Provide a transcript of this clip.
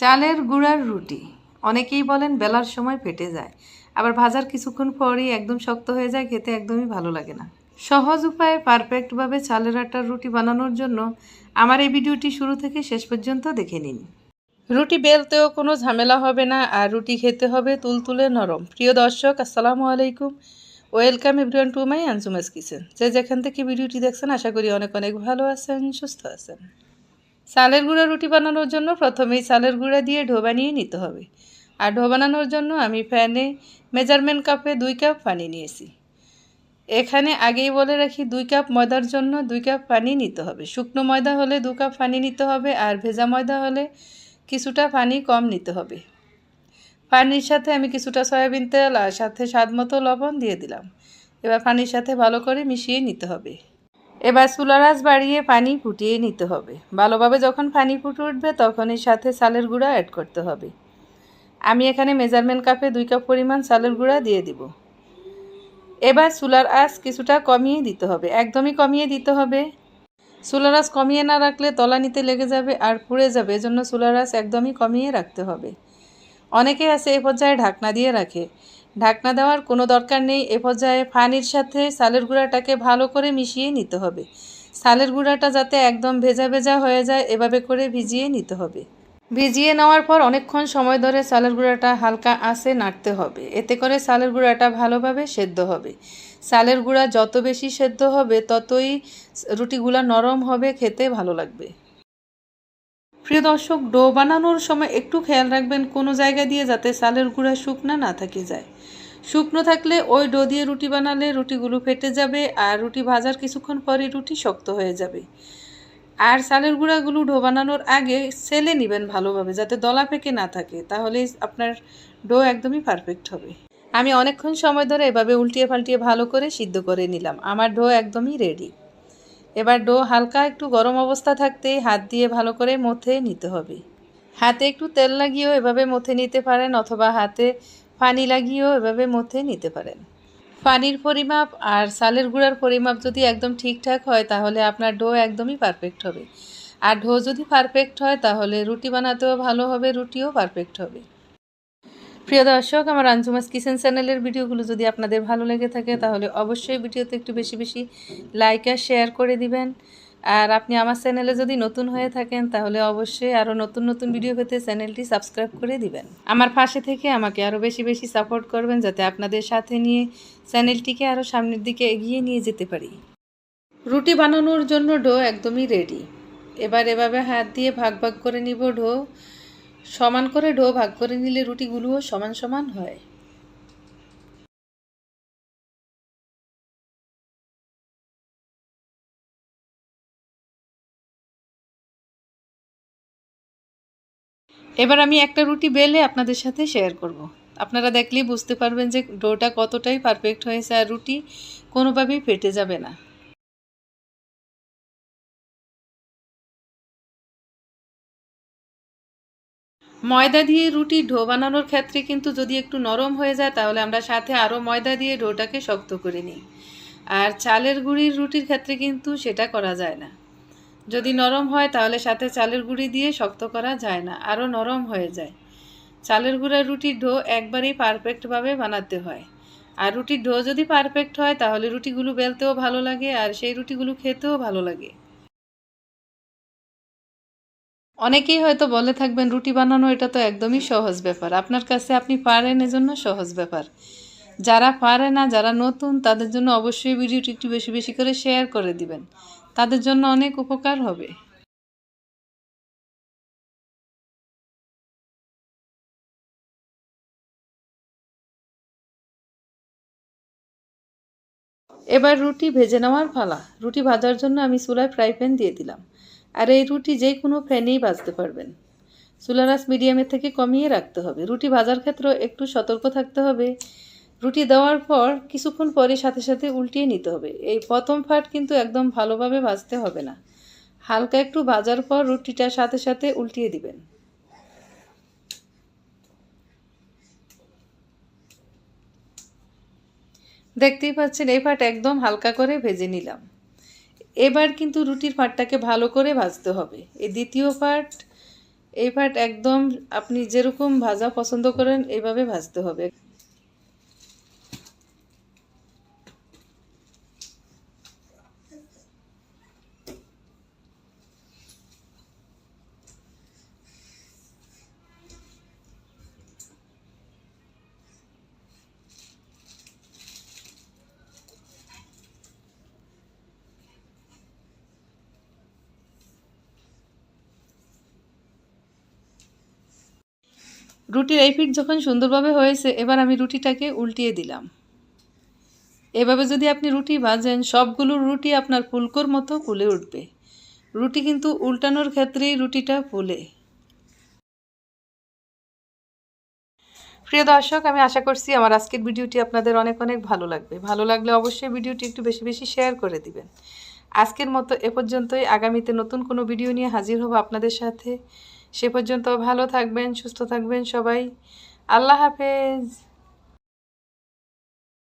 চালের গুঁড়ার রুটি। অনেকেই বলেন বেলার সময় ফেটে যায়। আবার ভাজার কিছুক্ষণ পরই একদম শক্ত হয়ে যায়, খেতে একদমই ভালো লাগে না। সহজ উপায়ে পারফেক্টভাবে চালের আটার রুটি বানানোর জন্য আমার এই ভিডিওটি শুরু থেকে শেষ পর্যন্ত দেখে নিন। রুটি বেলতেও কোনো ঝামেলা হবে না আর রুটি খেতে হবে তুলতুলে নরম। প্রিয় দর্শক, আসসালামু আলাইকুম। Welcome everyone to my Ansuma's kitchen. যে যেখান থেকে ভিডিওটি দেখছেন, আশা করি অনেক অনেক ভালো আছেন, সুস্থ আছেন। চালের গুঁড়া রুটি বানানোর জন্য প্রথমেই চালের গুঁড়া দিয়ে ঢো বানিয়ে নিতে হবে। আর ঢো বানানোর জন্য আমি ফ্যানে মেজারমেন্ট কাপে দুই কাপ পানি নিয়েছি। এখানে আগেই বলে রাখি, দুই কাপ ময়দার জন্য দুই কাপ পানি নিতে হবে। শুকনো ময়দা হলে দু কাপ পানি নিতে হবে আর ভেজা ময়দা হলে কিছুটা পানি কম নিতে হবে। পানির সাথে আমি কিছুটা সয়াবিন তেল আর সাথে স্বাদ মতো লবণ দিয়ে দিলাম। এবার পানির সাথে ভালো করে মিশিয়ে নিতে হবে। এবার চুলারাস বাড়িয়ে পানি ফুটিয়ে নিতে হবে। ভালোভাবে যখন পানি ফুটে উঠবে তখন এর সাথে চালের গুঁড়া অ্যাড করতে হবে। আমি এখানে মেজারমেন্ট কাপে দুই কাপ পরিমাণ চালের গুঁড়া দিয়ে দিব। এবার চুলার আঁচ কিছুটা কমিয়ে দিতে হবে। একদমই কমিয়ে দিতে হবে। চুলার আঁচ কমিয়ে না রাখলে তলানিতে লেগে যাবে আর পুড়ে যাবে, এজন্য চুলার আঁচ একদমই কমিয়ে রাখতে হবে। অনেকে আছে এ পর্যায়ে ঢাকনা দিয়ে রাখে। ঢাকনা দেওয়ার কোনো দরকার নেই। এ পর্যায়ে ফানির সাথে সালের গুঁড়াটাকে ভালো করে মিশিয়ে নিতে হবে। সালের গুঁড়াটা যাতে একদম ভেজা ভেজা হয়ে যায়, এভাবে করে ভিজিয়ে নিতে হবে। ভিজিয়ে নেওয়ার পর অনেকক্ষণ সময় ধরে চালের গুঁড়াটা হালকা আঁচে নাড়তে হবে। এতে করে চালের গুঁড়াটা ভালোভাবে সেদ্ধ হবে। চালের গুঁড়া যত বেশি সেদ্ধ হবে, ততই রুটিগুলা নরম হবে, খেতে ভালো লাগবে। প্রিয় দর্শক, ডো বানানোর সময় একটু খেয়াল রাখবেন কোনো জায়গা দিয়ে যাতে চালের গুঁড়া শুকনা না থাকে যায়। শুকনো থাকলে ওই ডো দিয়ে রুটি বানালে রুটিগুলো ফেটে যাবে আর রুটি ভাজার কিছুক্ষণ পরে রুটি শক্ত হয়ে যাবে। আর চালের গুঁড়াগুলো ডো বানানোর আগে সেলে নেবেন ভালোভাবে যাতে দলা পেকে না থাকে, তাহলেই আপনার ডো একদমই পারফেক্ট হবে। আমি অনেকক্ষণ সময় ধরে এভাবে উল্টিয়ে পাল্টিয়ে ভালো করে সিদ্ধ করে নিলাম। আমার ডো একদমই রেডি এবার ডো হালকা একটু গরম অবস্থা থাকতেই হাত দিয়ে ভালো করে মথে নিতে হবে। হাতে একটু তেল লাগিয়েও এভাবে মথে নিতে পারেন অথবা হাতে পানি লাগিয়েও এভাবে মথে নিতে পারেন। পানির পরিমাপ আর সালের গুঁড়ার পরিমাপ যদি একদম ঠিকঠাক হয়, তাহলে আপনার ডো একদমই পারফেক্ট হবে। আর ডো যদি পারফেক্ট হয়, তাহলে রুটি বানাতেও ভালো হবে, রুটিও পারফেক্ট হবে। প্রিয় দর্শক, আমার আঞ্জুমাস কিচেন চ্যানেলের ভিডিওগুলো যদি আপনাদের ভালো লেগে থাকে, তাহলে অবশ্যই ভিডিওতে একটু বেশি বেশি লাইক আর শেয়ার করে দিবেন। আর আপনি আমার চ্যানেলে যদি নতুন হয়ে থাকেন, তাহলে অবশ্যই আরও নতুন নতুন ভিডিও পেতে চ্যানেলটি সাবস্ক্রাইব করে দিবেন। আমার পাশে থেকে আমাকে আরও বেশি বেশি সাপোর্ট করবেন, যাতে আপনাদের সাথে নিয়ে চ্যানেলটিকে আরও সামনের দিকে এগিয়ে নিয়ে যেতে পারি। রুটি বানানোর জন্য ডো একদমই রেডি এবার এভাবে হাত দিয়ে ভাগ ভাগ করে নিব ডো। সমান করে ডো ভাগ করে নিলে রুটিগুলোও সমান সমান হয় এবার আমি একটা রুটি বেলে আপনাদের সাথে শেয়ার করব। আপনারা দেখলেই বুঝতে পারবেন যে ডোটা কতটাই পারফেক্ট হয়েছে আর রুটি কোনোভাবেই ফেটে যাবে না ময়দা দিয়ে রুটি ঢো বানানোর ক্ষেত্রে কিন্তু যদি একটু নরম হয়ে যায়, তাহলে আমরা সাথে আরও ময়দা দিয়ে ঢোটাকে শক্ত করে নিই। আর চালের গুঁড়ির রুটির ক্ষেত্রে কিন্তু সেটা করা যায় না। যদি নরম হয়, তাহলে সাথে চালের গুঁড়ি দিয়ে শক্ত করা যায় না আরও নরম হয়ে যায়। চালের গুঁড়ার রুটির ঢো একবারেই পারফেক্টভাবে বানাতে হয়। আর রুটির ঢো যদি পারফেক্ট হয়, তাহলে রুটিগুলো বেলতেও ভালো লাগে, আর সেই রুটিগুলো খেতেও ভালো লাগে। অনেকেই হয়তো বলে থাকবেন, রুটি বানানো এটা তো একদমই সহজ ব্যাপার। আপনার কাছে আপনি পারেন এজন্য সহজ ব্যাপার। যারা পারে না, যারা নতুন, তাদের জন্য অবশ্যই ভিডিওটি একটু বেশি বেশি করে শেয়ার করে দিবেন। তাদের জন্য অনেক উপকার হবে। এবার রুটি ভেজে নেওয়ার ফালা রুটি ভাজার জন্য আমি চুলায় ফ্রাই প্যান দিয়ে দিলাম। আর এই রুটি যে কোনো ফ্যানেই ভাজতে পারবেন। চুলারাস মিডিয়ামের থেকে কমিয়ে রাখতে হবে। রুটি ভাজার ক্ষেত্রে একটু সতর্ক থাকতে হবে। রুটি দেওয়ার পর কিছুক্ষণ পরে সাথে সাথে উল্টিয়ে নিতে হবে। এই প্রথম ফাট কিন্তু একদম ভালোভাবে ভাজতে হবে না। হালকা একটু ভাজার পর রুটিটা সাথে সাথে উল্টিয়ে দিবেন। দেখতেই পাচ্ছেন এই ফাট একদম হালকা করে ভেজে নিলাম। এবার কিন্তু রুটির ফাটটাকে ভালো করে ভাজতে হবে। এই দ্বিতীয় পার্ট এই পাট একদম আপনি যেরকম ভাজা পছন্দ করেন এভাবে ভাজতে হবে। রুটির এই পিঠ যখন সুন্দরভাবে হয়েছে, এবার আমি রুটিটাকে উল্টিয়ে দিলাম। এভাবে যদি আপনি রুটি ভাজেন, সবগুলো রুটি আপনার ফুলকোর মতো ফুলে উঠবে। রুটি কিন্তু উল্টানোর ক্ষেত্রেই রুটিটা ফুলে। প্রিয় দর্শক, আমি আশা করছি আমার আজকের ভিডিওটি আপনাদের অনেক অনেক ভালো লাগবে। ভালো লাগলে অবশ্যই ভিডিওটি একটু বেশি বেশি শেয়ার করে দিবেন। আজকের মতো এ পর্যন্তই। আগামীতে নতুন কোনো ভিডিও নিয়ে হাজির হব আপনাদের সাথে। সে পর্যন্ত ভালো থাকবেন সুস্থ থাকবেন সবাই। আল্লাহ হাফেজ।